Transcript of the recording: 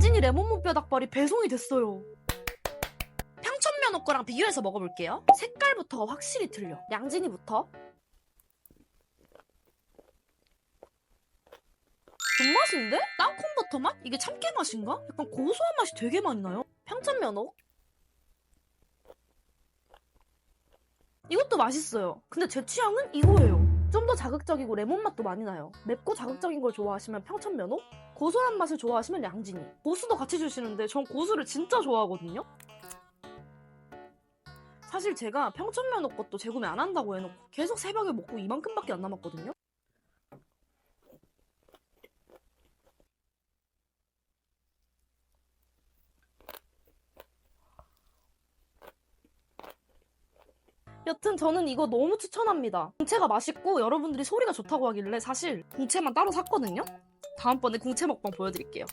양진이 레몬무 뼈닭발이 배송이 됐어요. 평천면허 거랑 비교해서 먹어볼게요. 색깔부터가 확실히 틀려. 양진이부터. 존맛인데? 땅콩버터 맛? 이게 참깨 맛인가? 약간 고소한 맛이 되게 많이 나요. 평천면허? 이것도 맛있어요. 근데 제 취향은 이거예요. 자극적이고 레몬 맛도 많이 나요. 맵고 자극적인 걸 좋아하시면 평천면허? 고소한 맛을 좋아하시면 양진이. 고수도 같이 주시는데 전 고수를 진짜 좋아하거든요. 사실 제가 평천면허 것도 재구매 안 한다고 해놓고 계속 새벽에 먹고 이만큼밖에 안 남았거든요. 여튼 저는 이거 너무 추천합니다. 궁채가 맛있고 여러분들이 소리가 좋다고 하길래 사실 궁채만 따로 샀거든요. 다음번에 궁채 먹방 보여드릴게요.